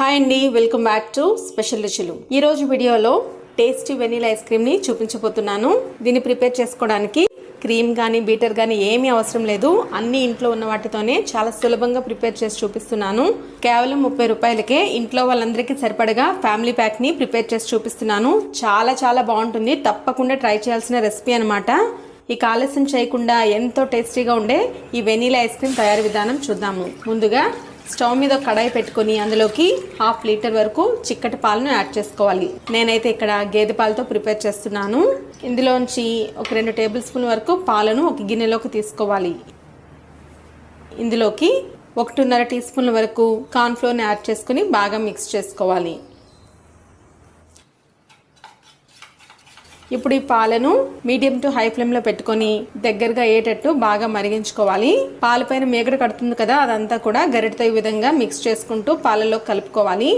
Hi అండి welcome back to special రుచులు ఈ రోజు వీడియోలో టేస్టీ వెనీలా ఐస్ క్రీమ్ని చూపించబోతున్నాను. దీన్ని ప్రిపేర్ చేసుకోవడానికి క్రీమ్ కానీ బీటర్ కానీ ఏమీ అవసరం లేదు. అన్ని ఇంట్లో ఉన్న వాటితోనే చాలా సులభంగా ప్రిపేర్ చేసి చూపిస్తున్నాను. కేవలం ముప్పై రూపాయలకే ఇంట్లో వాళ్ళందరికీ సరిపడగా ఫ్యామిలీ ప్యాక్ని ప్రిపేర్ చేసి చూపిస్తున్నాను. చాలా చాలా బాగుంటుంది. తప్పకుండా ట్రై చేయాల్సిన రెసిపీ అనమాట ఇక ఆలస్యం చేయకుండా ఎంతో టేస్టీగా ఉండే ఈ వెనీలా ఐస్ క్రీమ్ తయారీ విధానం చూద్దాము. ముందుగా స్టవ్ మీద కడాయి పెట్టుకొని అందులోకి హాఫ్ లీటర్ వరకు చిక్కటి పాలను యాడ్ చేసుకోవాలి. నేనైతే ఇక్కడ గేదె పాలతో ప్రిపేర్ చేస్తున్నాను. ఇందులోంచి ఒక రెండు టేబుల్ స్పూన్ వరకు పాలను ఒక గిన్నెలోకి తీసుకోవాలి. ఇందులోకి ఒకటిన్నర టీ స్పూన్ల వరకు కార్న్ఫ్లోర్ని యాడ్ చేసుకుని బాగా మిక్స్ చేసుకోవాలి. ఇప్పుడు ఈ పాలను మీడియం టు హై ఫ్లేమ్లో పెట్టుకొని దగ్గరగా అయ్యేటట్టు బాగా మరిగించుకోవాలి. పాలపైన మేగడ కడుతుంది కదా అదంతా కూడా గరిటతో ఈ విధంగా మిక్స్ చేసుకుంటూ పాలలో కలుపుకోవాలి.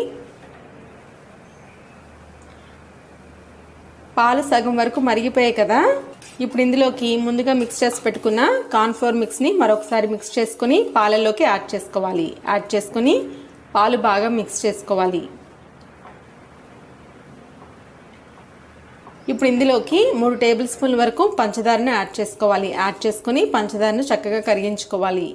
పాలు సగం వరకు మరిగిపోయాయి కదా ఇప్పుడు ఇందులోకి ముందుగా మిక్స్ చేసి పెట్టుకున్న కార్న్ఫ్లోర్ మిక్స్ని మరొకసారి మిక్స్ చేసుకుని పాలల్లోకి యాడ్ చేసుకోవాలి. యాడ్ చేసుకుని పాలు బాగా మిక్స్ చేసుకోవాలి. ఇప్పుడు ఇందులోకి మూడు టేబుల్ స్పూన్ల వరకు పంచదారను యాడ్ చేసుకోవాలి. యాడ్ చేసుకుని పంచదారను చక్కగా కరిగించుకోవాలి.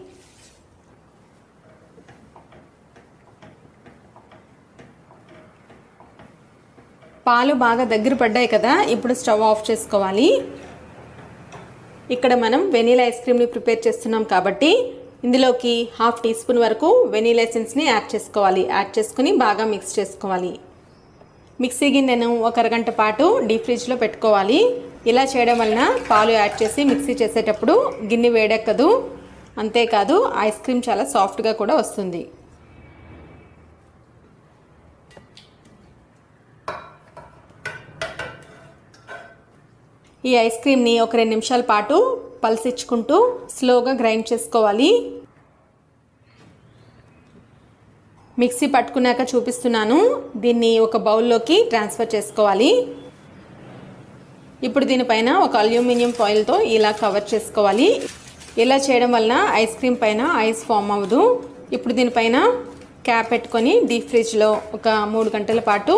పాలు బాగా దగ్గర పడ్డాయి కదా ఇప్పుడు స్టవ్ ఆఫ్ చేసుకోవాలి. ఇక్కడ మనం వెనీలా ఐస్ క్రీమ్ని ప్రిపేర్ చేస్తున్నాం కాబట్టి ఇందులోకి హాఫ్ టీ స్పూన్ వరకు వెనీలా ఎసెన్స్ని యాడ్ చేసుకోవాలి. యాడ్ చేసుకుని బాగా మిక్స్ చేసుకోవాలి. మిక్సీ గిన్నెను ఒక అరగంట పాటు డీప్ ఫ్రిడ్జ్లో పెట్టుకోవాలి. ఇలా చేయడం వలన పాలు యాడ్ చేసి మిక్సీ చేసేటప్పుడు గిన్నె వేడెక్కదు. అంతేకాదు ఐస్ క్రీమ్ చాలా సాఫ్ట్గా కూడా వస్తుంది. ఈ ఐస్ క్రీమ్ని ఒక రెండు నిమిషాల పాటు పల్సిచ్చుకుంటూ స్లోగా గ్రైండ్ చేసుకోవాలి. మిక్సీ పట్టుకున్నాక చూపిస్తున్నాను. దీన్ని ఒక బౌల్లోకి ట్రాన్స్ఫర్ చేసుకోవాలి. ఇప్పుడు దీనిపైన ఒక అల్యూమినియం ఫాయిల్తో ఇలా కవర్ చేసుకోవాలి. ఇలా చేయడం వలన ఐస్ క్రీమ్ పైన ఐస్ ఫామ్ అవ్వదు. ఇప్పుడు దీనిపైన క్యాప్ పెట్టుకొని డీప్ ఫ్రిడ్జ్లో ఒక మూడు గంటల పాటు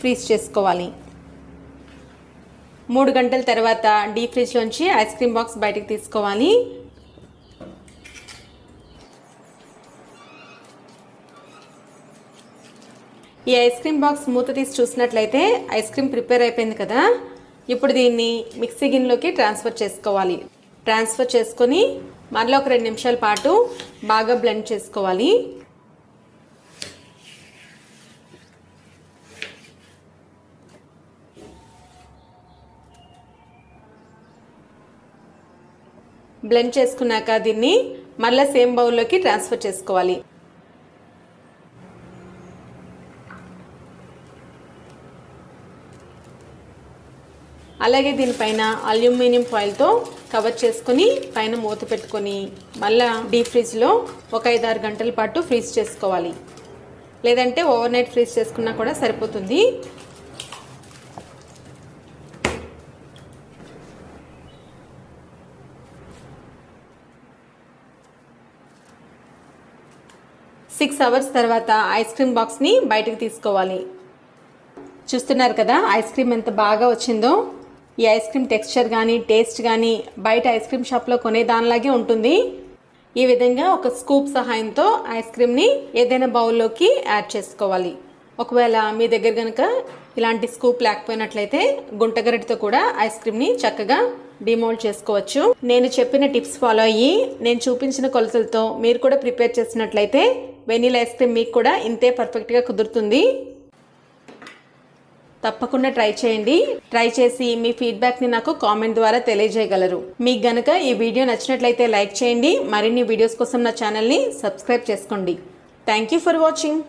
ఫ్రీజ్ చేసుకోవాలి. మూడు గంటల తర్వాత డీప్ ఫ్రిడ్జ్లోంచి ఐస్ క్రీమ్ బాక్స్ బయటకు తీసుకోవాలి. ఈ ఐస్ క్రీమ్ బాక్స్ మూత తీసి చూసినట్లయితే ఐస్ క్రీమ్ ప్రిపేర్ అయిపోయింది కదా. ఇప్పుడు దీన్ని మిక్సీ గిన్నెలోకి ట్రాన్స్ఫర్ చేసుకోవాలి. ట్రాన్స్ఫర్ చేసుకొని మరలా ఒక రెండు నిమిషాల పాటు బాగా బ్లెండ్ చేసుకోవాలి. బ్లెండ్ చేసుకున్నాక దీన్ని మళ్ళీ సేమ్ బౌల్లోకి ట్రాన్స్ఫర్ చేసుకోవాలి. అలాగే దీనిపైన అల్యూమినియం ఫాయిల్తో కవర్ చేసుకొని పైన మూత పెట్టుకొని మళ్ళా డీప్ ఫ్రిడ్జ్లో ఒక ఐదు ఆరు గంటల పాటు ఫ్రీజ్ చేసుకోవాలి. లేదంటే ఓవర్ నైట్ ఫ్రీజ్ చేసుకున్నా కూడా సరిపోతుంది. సిక్స్ అవర్స్ తర్వాత ఐస్ క్రీమ్ బాక్స్ని బయటకు తీసుకోవాలి. చూస్తున్నారు కదా ఐస్ క్రీమ్ ఎంత బాగా వచ్చిందో? ఈ ఐస్ క్రీమ్ టెక్స్చర్ కానీ టేస్ట్ కానీ బయట ఐస్ క్రీమ్ షాప్లో కొనే దానిలాగే ఉంటుంది. ఈ విధంగా ఒక స్కూప్ సహాయంతో ఐస్ క్రీమ్ని ఏదైనా బౌల్లోకి యాడ్ చేసుకోవాలి. ఒకవేళ మీ దగ్గర కనుక ఇలాంటి స్కూప్ లేకపోయినట్లయితే గుంటగరిటితో కూడా ఐస్ క్రీమ్ని చక్కగా డిమోల్డ్ చేసుకోవచ్చు. నేను చెప్పిన టిప్స్ ఫాలో అయ్యి నేను చూపించిన కొలతలతో మీరు కూడా ప్రిపేర్ చేసినట్లయితే వెనీలా ఐస్ క్రీమ్ మీకు కూడా ఇంతే పర్ఫెక్ట్గా కుదురుతుంది. తప్పకుండా ట్రై చేయండి. ట్రై చేసి మీ ఫీడ్బ్యాక్ని నాకు కామెంట్ ద్వారా తెలియజేయగలరు. మీకు గనక ఈ వీడియో నచ్చినట్లయితే లైక్ చేయండి. మరిన్ని వీడియోస్ కోసం నా ఛానల్ని సబ్స్క్రైబ్ చేసుకోండి. Thank you for watching